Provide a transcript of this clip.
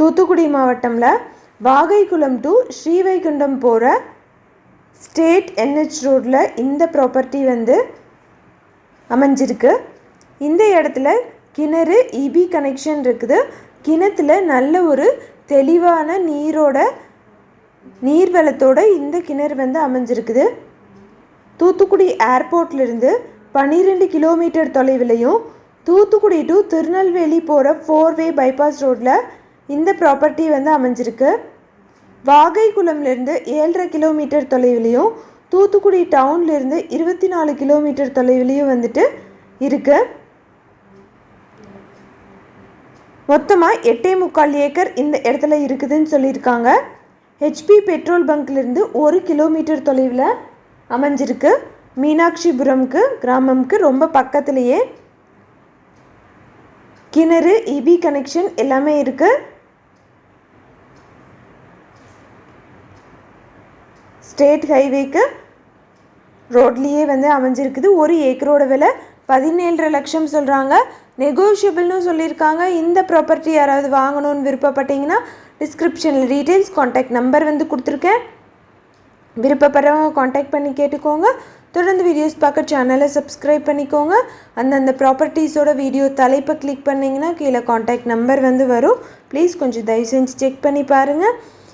தூத்துக்குடி மாவட்டமில் வாகைக்குளம் டு ஸ்ரீவைகுண்டம் போகிற state NH ரோட்டில் இந்த ப்ராப்பர்ட்டி வந்து அமைஞ்சிருக்கு. இந்த இடத்துல கிணறு இபி கனெக்ஷன் இருக்குது. கிணத்துல நல்ல ஒரு தெளிவான நீரோட நீர்வளத்தோட இந்த கிணறு வந்து அமைஞ்சிருக்குது. தூத்துக்குடி ஏர்போர்ட்லேருந்து பன்னிரெண்டு கிலோமீட்டர் தொலைவிலையும் தூத்துக்குடி டு திருநெல்வேலி போகிற ஃபோர் வே பைபாஸ் ரோட்டில் இந்த ப்ராப்பர்ட்டி வந்து அமைஞ்சிருக்கு. வாகைக்குளம்லேருந்து ஏழரை கிலோமீட்டர் தொலைவிலையும் தூத்துக்குடி டவுன்லேருந்து இருபத்தி நாலு கிலோமீட்டர் தொலைவிலையும் வந்துட்டு இருக்குது மொத்தமாக எட்டே முக்கால் ஏக்கர் இந்த இடத்துல இருக்குதுன்னு சொல்லியிருக்காங்க. ஹெச்பி பெட்ரோல் பங்க்லேருந்து ஒரு கிலோமீட்டர் தொலைவில் அமைஞ்சிருக்கு. மீனாட்சிபுரம்க்கு கிராமம்க்கு ரொம்ப பக்கத்துலேயே. கிணறு இபி கனெக்ஷன் எல்லாமே இருக்குது ஸ்டேட் ஹைவேக்கு ரோட்லேயே வந்து அமைஞ்சிருக்குது. ஒரு ஏக்கரோட விலை பதினேழரை லட்சம் சொல்கிறாங்க நெகோஷியபிள்னு சொல்லியிருக்காங்க. இந்த ப்ராப்பர்ட்டி யாராவது வாங்கணும்னு விருப்பப்பட்டீங்கன்னா டிஸ்கிரிப்ஷனில் டீட்டெயில்ஸ் காண்டாக்ட் நம்பர் வந்து கொடுத்துருக்கேன். விருப்பப்படுறவங்க காண்டாக்ட் பண்ணி கேட்டுக்கோங்க. தொடர்ந்து வீடியோஸ் பார்க்க சேனலை சப்ஸ்கிரைப் பண்ணிக்கோங்க. அந்தந்த ப்ராப்பர்ட்டிஸோட வீடியோ தலைப்பை கிளிக் பண்ணிங்கன்னா கீழே காண்டாக்ட் நம்பர் வந்து வரும். ப்ளீஸ் கொஞ்சம் தயவு செஞ்சு செக் பண்ணி பாருங்கள்